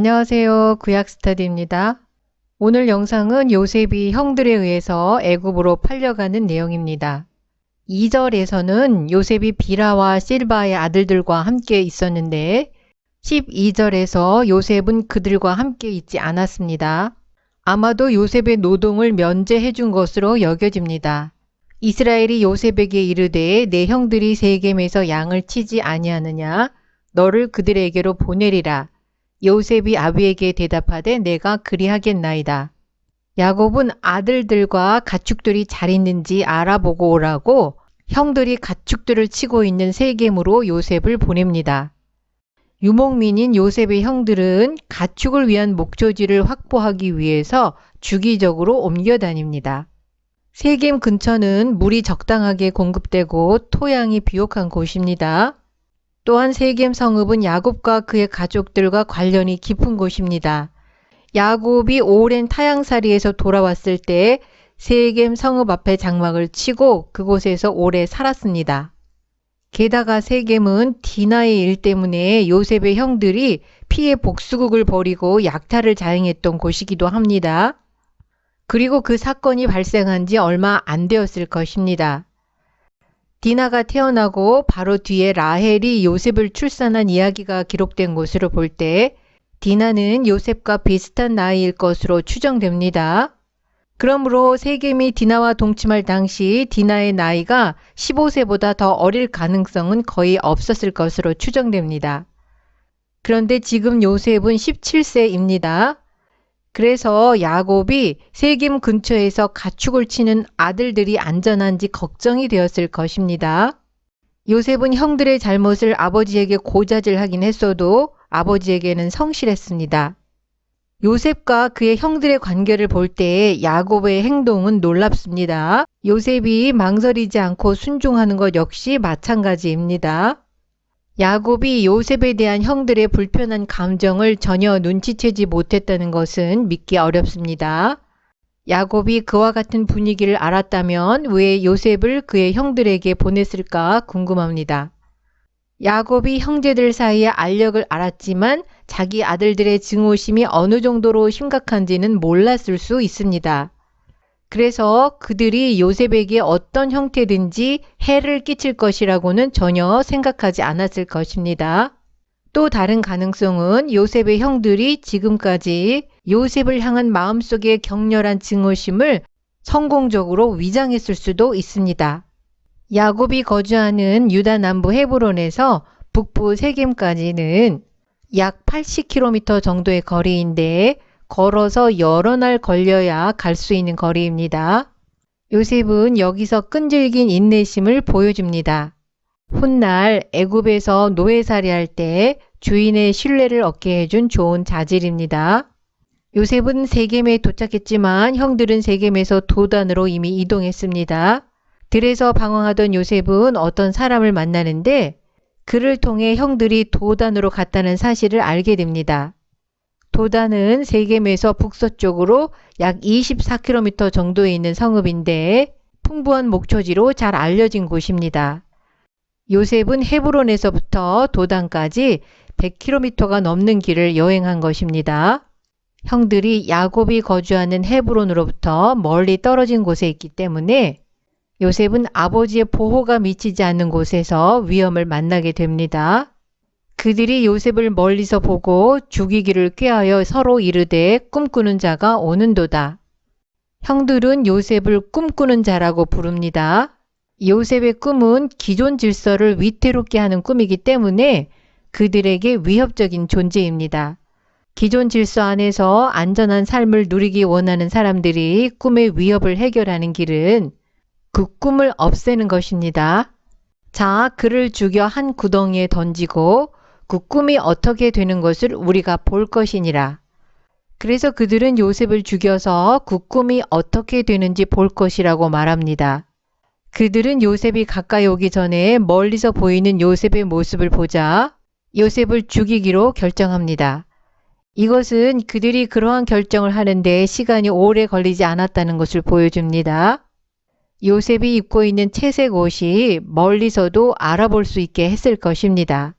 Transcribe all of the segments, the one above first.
안녕하세요. 구약스타디입니다. 오늘 영상은 요셉이 형들에 의해서 애굽으로 팔려가는 내용입니다. 2절에서는 요셉이 비라와 실바의 아들들과 함께 있었는데 12절에서 요셉은 그들과 함께 있지 않았습니다. 아마도 요셉의 노동을 면제해 준 것으로 여겨집니다. 이스라엘이 요셉에게 이르되 내 형들이 세겜에서 양을 치지 아니하느냐 너를 그들에게로 보내리라 요셉이 아비에게 대답하되 내가 그리하겠나이다. 야곱은 아들들과 가축들이 잘 있는지 알아보고 오라고 형들이 가축들을 치고 있는 세겜으로 요셉을 보냅니다. 유목민인 요셉의 형들은 가축을 위한 목조지를 확보하기 위해서 주기적으로 옮겨 다닙니다. 세겜 근처는 물이 적당하게 공급되고 토양이 비옥한 곳입니다. 또한 세겜 성읍은 야곱과 그의 가족들과 관련이 깊은 곳입니다. 야곱이 오랜 타향살이에서 돌아왔을 때 세겜 성읍 앞에 장막을 치고 그곳에서 오래 살았습니다. 게다가 세겜은 디나의 일 때문에 요셉의 형들이 피해 복수국을 벌이고 약탈을 자행했던 곳이기도 합니다. 그리고 그 사건이 발생한 지 얼마 안 되었을 것입니다. 디나가 태어나고 바로 뒤에 라헬이 요셉을 출산한 이야기가 기록된 곳으로 볼 때 디나는 요셉과 비슷한 나이일 것으로 추정됩니다. 그러므로 세겜이 디나와 동침할 당시 디나의 나이가 15세보다 더 어릴 가능성은 거의 없었을 것으로 추정됩니다. 그런데 지금 요셉은 17세입니다. 그래서 야곱이 세겜 근처에서 가축을 치는 아들들이 안전한지 걱정이 되었을 것입니다. 요셉은 형들의 잘못을 아버지에게 고자질하긴 했어도 아버지에게는 성실했습니다. 요셉과 그의 형들의 관계를 볼때 야곱의 행동은 놀랍습니다. 요셉이 망설이지 않고 순종하는 것 역시 마찬가지입니다. 야곱이 요셉에 대한 형들의 불편한 감정을 전혀 눈치채지 못했다는 것은 믿기 어렵습니다. 야곱이 그와 같은 분위기를 알았다면 왜 요셉을 그의 형들에게 보냈을까 궁금합니다. 야곱이 형제들 사이에 알력을 알았지만 자기 아들들의 증오심이 어느 정도로 심각한지는 몰랐을 수 있습니다. 그래서 그들이 요셉에게 어떤 형태든지 해를 끼칠 것이라고는 전혀 생각하지 않았을 것입니다. 또 다른 가능성은 요셉의 형들이 지금까지 요셉을 향한 마음속의 격렬한 증오심을 성공적으로 위장했을 수도 있습니다. 야곱이 거주하는 유다 남부 헤브론에서 북부 세겜까지는 약 80km 정도의 거리인데 걸어서 여러 날 걸려야 갈 수 있는 거리입니다. 요셉은 여기서 끈질긴 인내심을 보여줍니다. 훗날 애굽에서 노예살이 할 때 주인의 신뢰를 얻게 해준 좋은 자질입니다. 요셉은 세겜에 도착했지만 형들은 세겜에서 도단으로 이미 이동했습니다. 들에서 방황하던 요셉은 어떤 사람을 만나는데 그를 통해 형들이 도단으로 갔다는 사실을 알게 됩니다. 도단은 세겜에서 북서쪽으로 약 24km 정도에 있는 성읍인데 풍부한 목초지로 잘 알려진 곳입니다. 요셉은 헤브론에서부터 도단까지 100km가 넘는 길을 여행한 것입니다. 형들이 야곱이 거주하는 헤브론으로부터 멀리 떨어진 곳에 있기 때문에 요셉은 아버지의 보호가 미치지 않는 곳에서 위험을 만나게 됩니다. 그들이 요셉을 멀리서 보고 죽이기를 꾀하여 서로 이르되 꿈꾸는 자가 오는도다. 형들은 요셉을 꿈꾸는 자라고 부릅니다. 요셉의 꿈은 기존 질서를 위태롭게 하는 꿈이기 때문에 그들에게 위협적인 존재입니다. 기존 질서 안에서 안전한 삶을 누리기 원하는 사람들이 꿈의 위협을 해결하는 길은 그 꿈을 없애는 것입니다. 자, 그를 죽여 한 구덩이에 던지고 그 꿈이 어떻게 되는 것을 우리가 볼 것이니라. 그래서 그들은 요셉을 죽여서 그 꿈이 어떻게 되는지 볼 것이라고 말합니다. 그들은 요셉이 가까이 오기 전에 멀리서 보이는 요셉의 모습을 보자 요셉을 죽이기로 결정합니다. 이것은 그들이 그러한 결정을 하는데 시간이 오래 걸리지 않았다는 것을 보여줍니다. 요셉이 입고 있는 채색 옷이 멀리서도 알아볼 수 있게 했을 것입니다.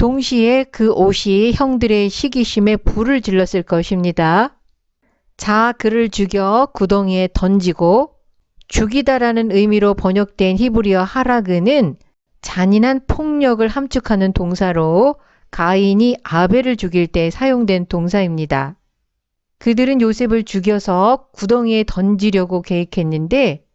동시에 그 옷이 형들의 시기심에 불을 질렀을 것입니다. 자, 그를 죽여 구덩이에 던지고 죽이다라는 의미로 번역된 히브리어 하라그는 잔인한 폭력을 함축하는 동사로 가인이 아벨을 죽일 때 사용된 동사입니다. 그들은 요셉을 죽여서 구덩이에 던지려고 계획했는데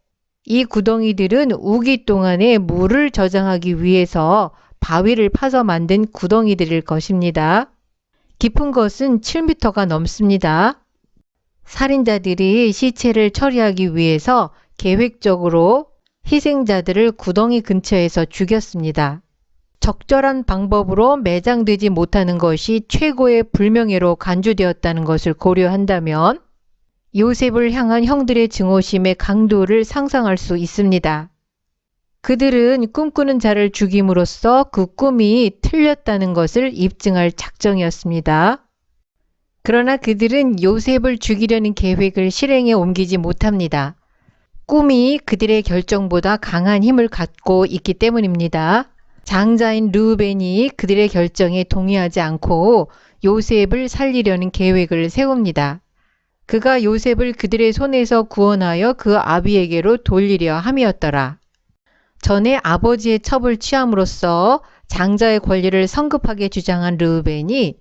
이 구덩이들은 우기 동안에 물을 저장하기 위해서 바위를 파서 만든 구덩이들일 것입니다. 깊은 것은 7미터가 넘습니다. 살인자들이 시체를 처리하기 위해서 계획적으로 희생자들을 구덩이 근처에서 죽였습니다. 적절한 방법으로 매장되지 못하는 것이 최고의 불명예로 간주되었다는 것을 고려한다면 요셉을 향한 형들의 증오심의 강도를 상상할 수 있습니다. 그들은 꿈꾸는 자를 죽임으로써 그 꿈이 틀렸다는 것을 입증할 작정이었습니다. 그러나 그들은 요셉을 죽이려는 계획을 실행에 옮기지 못합니다. 꿈이 그들의 결정보다 강한 힘을 갖고 있기 때문입니다. 장자인 르우벤이 그들의 결정에 동의하지 않고 요셉을 살리려는 계획을 세웁니다. 그가 요셉을 그들의 손에서 구원하여 그 아비에게로 돌리려 함이었더라. 전에 아버지의 첩을 취함으로써 장자의 권리를 성급하게 주장한 르우벤이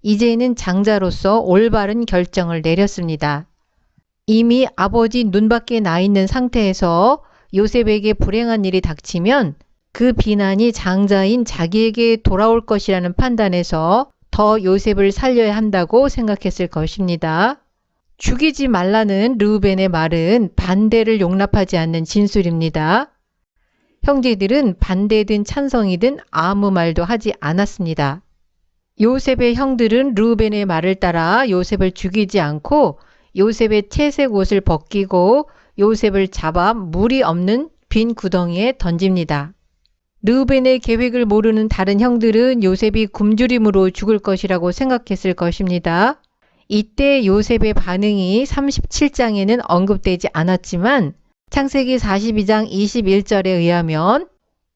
이제는 장자로서 올바른 결정을 내렸습니다. 이미 아버지 눈밖에 나 있는 상태에서 요셉에게 불행한 일이 닥치면 그 비난이 장자인 자기에게 돌아올 것이라는 판단에서 더 요셉을 살려야 한다고 생각했을 것입니다. 죽이지 말라는 르우벤의 말은 반대를 용납하지 않는 진술입니다. 형제들은 반대든 찬성이든 아무 말도 하지 않았습니다. 요셉의 형들은 르우벤의 말을 따라 요셉을 죽이지 않고 요셉의 채색 옷을 벗기고 요셉을 잡아 물이 없는 빈 구덩이에 던집니다. 르우벤의 계획을 모르는 다른 형들은 요셉이 굶주림으로 죽을 것이라고 생각했을 것입니다. 이때 요셉의 반응이 37장에는 언급되지 않았지만 창세기 42장 21절에 의하면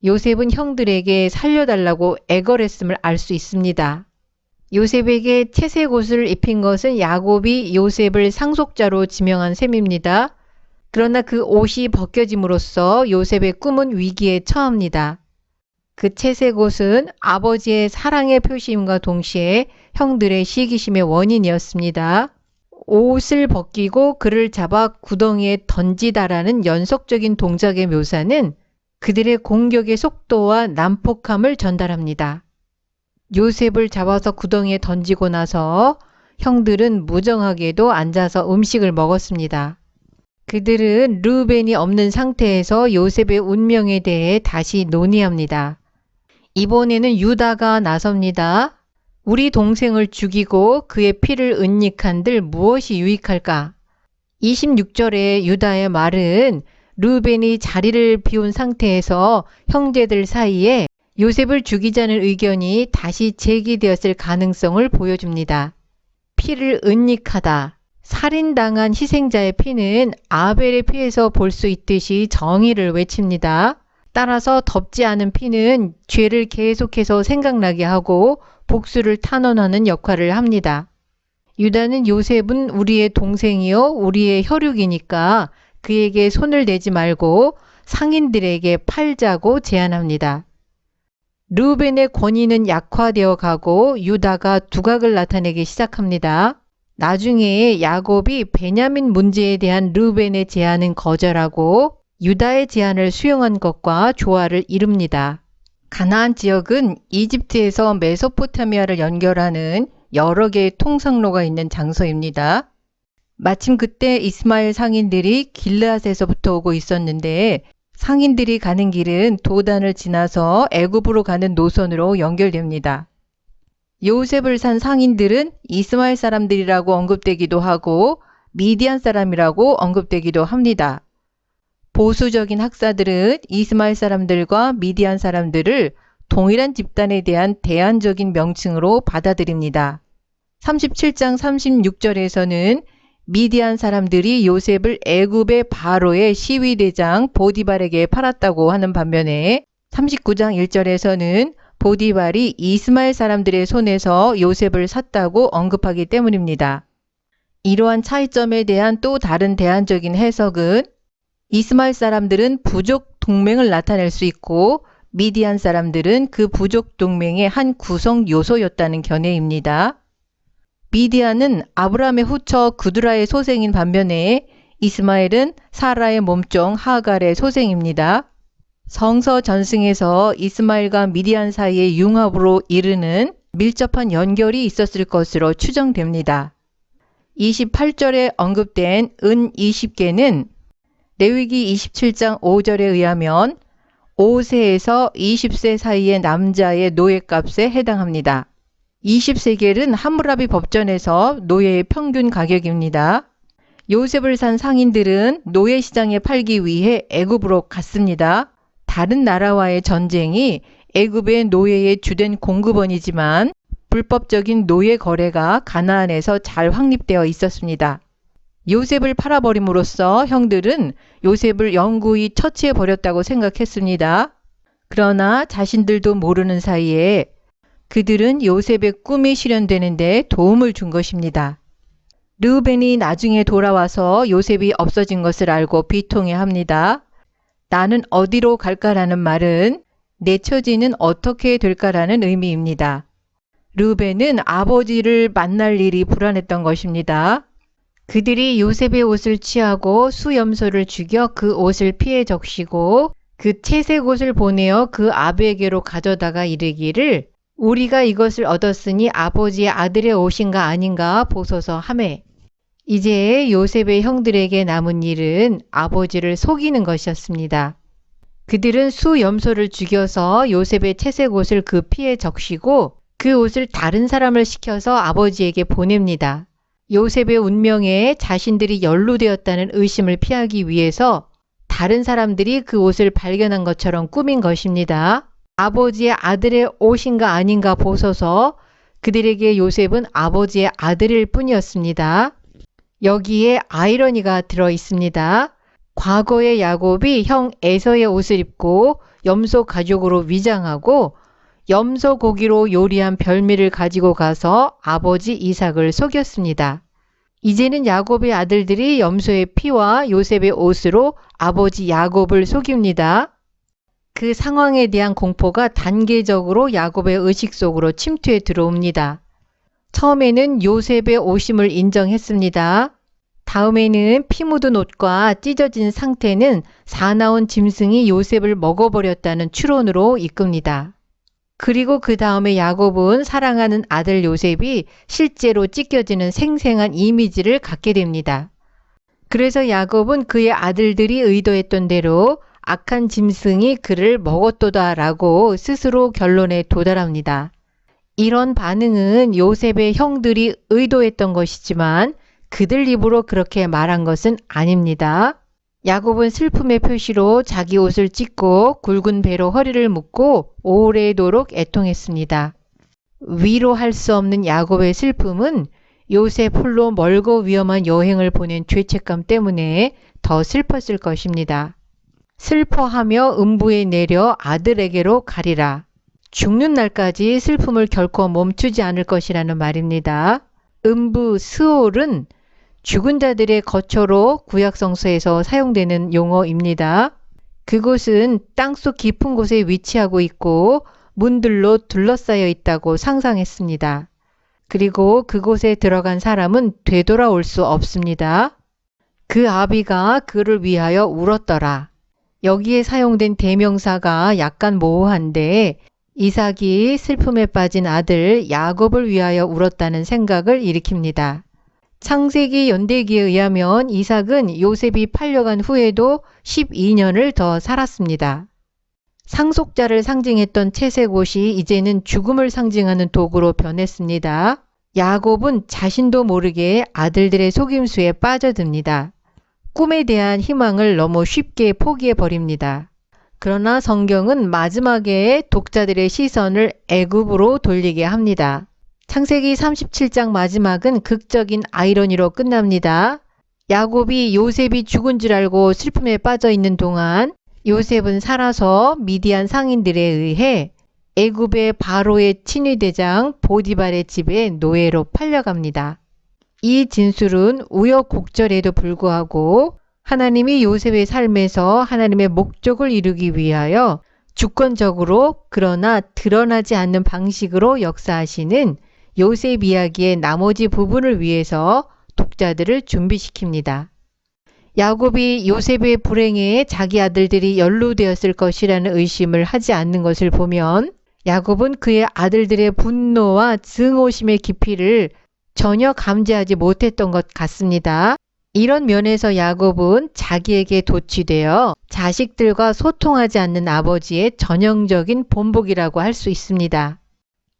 요셉은 형들에게 살려달라고 애걸했음을 알 수 있습니다. 요셉에게 채색 옷을 입힌 것은 야곱이 요셉을 상속자로 지명한 셈입니다. 그러나 그 옷이 벗겨짐으로써 요셉의 꿈은 위기에 처합니다. 그 채색 옷은 아버지의 사랑의 표시임과 동시에 형들의 시기심의 원인이었습니다. 옷을 벗기고 그를 잡아 구덩이에 던지다라는 연속적인 동작의 묘사는 그들의 공격의 속도와 난폭함을 전달합니다. 요셉을 잡아서 구덩이에 던지고 나서 형들은 무정하게도 앉아서 음식을 먹었습니다. 그들은 르벤이 없는 상태에서 요셉의 운명에 대해 다시 논의합니다. 이번에는 유다가 나섭니다. 우리 동생을 죽이고 그의 피를 은닉한들 무엇이 유익할까? 26절의 유다의 말은 르벤이 자리를 비운 상태에서 형제들 사이에 요셉을 죽이자는 의견이 다시 제기되었을 가능성을 보여줍니다. 피를 은닉하다. 살인당한 희생자의 피는 아벨의 피에서 볼 수 있듯이 정의를 외칩니다. 따라서 덮지 않은 피는 죄를 계속해서 생각나게 하고 복수를 탄원하는 역할을 합니다. 유다는 요셉은 우리의 동생이요, 우리의 혈육이니까 그에게 손을 대지 말고 상인들에게 팔자고 제안합니다. 르벤의 권위는 약화되어 가고 유다가 두각을 나타내기 시작합니다. 나중에 야곱이 베냐민 문제에 대한 르벤의 제안은 거절하고 유다의 제안을 수용한 것과 조화를 이룹니다. 가나안 지역은 이집트에서 메소포타미아를 연결하는 여러 개의 통상로가 있는 장소입니다. 마침 그때 이스마엘 상인들이 길르앗에서부터 오고 있었는데 상인들이 가는 길은 도단을 지나서 애굽으로 가는 노선으로 연결됩니다. 요셉을 산 상인들은 이스마엘 사람들이라고 언급되기도 하고 미디안 사람이라고 언급되기도 합니다. 보수적인 학사들은 이스마엘 사람들과 미디안 사람들을 동일한 집단에 대한 대안적인 명칭으로 받아들입니다. 37장 36절에서는 미디안 사람들이 요셉을 애굽의 바로의 시위대장 보디발에게 팔았다고 하는 반면에 39장 1절에서는 보디발이 이스마엘 사람들의 손에서 요셉을 샀다고 언급하기 때문입니다. 이러한 차이점에 대한 또 다른 대안적인 해석은 이스마엘 사람들은 부족 동맹을 나타낼 수 있고 미디안 사람들은 그 부족 동맹의 한 구성 요소였다는 견해입니다. 미디안은 아브라함의 후처 구드라의 소생인 반면에 이스마엘은 사라의 몸종 하갈의 소생입니다. 성서 전승에서 이스마엘과 미디안 사이의 융합으로 이르는 밀접한 연결이 있었을 것으로 추정됩니다. 28절에 언급된 은 20개는 레위기 27장 5절에 의하면 5세에서 20세 사이의 남자의 노예값에 해당합니다. 20세겔은 함무라비 법전에서 노예의 평균 가격입니다. 요셉을 산 상인들은 노예 시장에 팔기 위해 애굽으로 갔습니다. 다른 나라와의 전쟁이 애굽의 노예의 주된 공급원이지만 불법적인 노예 거래가 가나안에서 잘 확립되어 있었습니다. 요셉을 팔아버림으로써 형들은 요셉을 영구히 처치해 버렸다고 생각했습니다. 그러나 자신들도 모르는 사이에 그들은 요셉의 꿈이 실현되는데 도움을 준 것입니다. 르우벤이 나중에 돌아와서 요셉이 없어진 것을 알고 비통해 합니다. 나는 어디로 갈까라는 말은 내 처지는 어떻게 될까라는 의미입니다. 르우벤은 아버지를 만날 일이 불안했던 것입니다. 그들이 요셉의 옷을 취하고 수염소를 죽여 그 옷을 피해 적시고 그 채색 옷을 보내어 그 아베에게로 가져다가 이르기를 우리가 이것을 얻었으니 아버지의 아들의 옷인가 아닌가 보소서 하매 이제 요셉의 형들에게 남은 일은 아버지를 속이는 것이었습니다. 그들은 수염소를 죽여서 요셉의 채색 옷을 그 피에 적시고 그 옷을 다른 사람을 시켜서 아버지에게 보냅니다. 요셉의 운명에 자신들이 연루되었다는 의심을 피하기 위해서 다른 사람들이 그 옷을 발견한 것처럼 꾸민 것입니다. 아버지의 아들의 옷인가 아닌가 보소서 그들에게 요셉은 아버지의 아들일 뿐이었습니다. 여기에 아이러니가 들어 있습니다. 과거의 야곱이 형 에서의 옷을 입고 염소 가죽으로 위장하고 염소 고기로 요리한 별미를 가지고 가서 아버지 이삭을 속였습니다. 이제는 야곱의 아들들이 염소의 피와 요셉의 옷으로 아버지 야곱을 속입니다. 그 상황에 대한 공포가 단계적으로 야곱의 의식 속으로 침투해 들어옵니다. 처음에는 요셉의 오심을 인정했습니다. 다음에는 피 묻은 옷과 찢어진 상태는 사나운 짐승이 요셉을 먹어버렸다는 추론으로 이끕니다. 그리고 그 다음에 야곱은 사랑하는 아들 요셉이 실제로 찢겨지는 생생한 이미지를 갖게 됩니다. 그래서 야곱은 그의 아들들이 의도했던 대로 악한 짐승이 그를 먹었도다라고 스스로 결론에 도달합니다. 이런 반응은 요셉의 형들이 의도했던 것이지만 그들 입으로 그렇게 말한 것은 아닙니다. 야곱은 슬픔의 표시로 자기 옷을 찢고 굵은 배로 허리를 묶고 오래도록 애통했습니다. 위로할 수 없는 야곱의 슬픔은 요셉 홀로 멀고 위험한 여행을 보낸 죄책감 때문에 더 슬펐을 것입니다. 슬퍼하며 음부에 내려 아들에게로 가리라. 죽는 날까지 슬픔을 결코 멈추지 않을 것이라는 말입니다. 음부 스올은 죽은 자들의 거처로 구약성서에서 사용되는 용어입니다. 그곳은 땅속 깊은 곳에 위치하고 있고 문들로 둘러싸여 있다고 상상했습니다. 그리고 그곳에 들어간 사람은 되돌아올 수 없습니다. 그 아비가 그를 위하여 울었더라. 여기에 사용된 대명사가 약간 모호한데 이삭이 슬픔에 빠진 아들 야곱을 위하여 울었다는 생각을 일으킵니다. 창세기 연대기에 의하면 이삭은 요셉이 팔려간 후에도 12년을 더 살았습니다. 상속자를 상징했던 채색 옷이 이제는 죽음을 상징하는 도구로 변했습니다. 야곱은 자신도 모르게 아들들의 속임수에 빠져듭니다. 꿈에 대한 희망을 너무 쉽게 포기해 버립니다. 그러나 성경은 마지막에 독자들의 시선을 애굽으로 돌리게 합니다. 창세기 37장 마지막은 극적인 아이러니로 끝납니다. 야곱이 요셉이 죽은 줄 알고 슬픔에 빠져 있는 동안 요셉은 살아서 미디안 상인들에 의해 애굽의 바로의 친위대장 보디발의 집에 노예로 팔려갑니다. 이 진술은 우여곡절에도 불구하고 하나님이 요셉의 삶에서 하나님의 목적을 이루기 위하여 주권적으로 그러나 드러나지 않는 방식으로 역사하시는 요셉 이야기의 나머지 부분을 위해서 독자들을 준비시킵니다. 야곱이 요셉의 불행에 자기 아들들이 연루되었을 것이라는 의심을 하지 않는 것을 보면 야곱은 그의 아들들의 분노와 증오심의 깊이를 전혀 감지하지 못했던 것 같습니다. 이런 면에서 야곱은 자기에게 도취되어 자식들과 소통하지 않는 아버지의 전형적인 본복이라고 할 수 있습니다.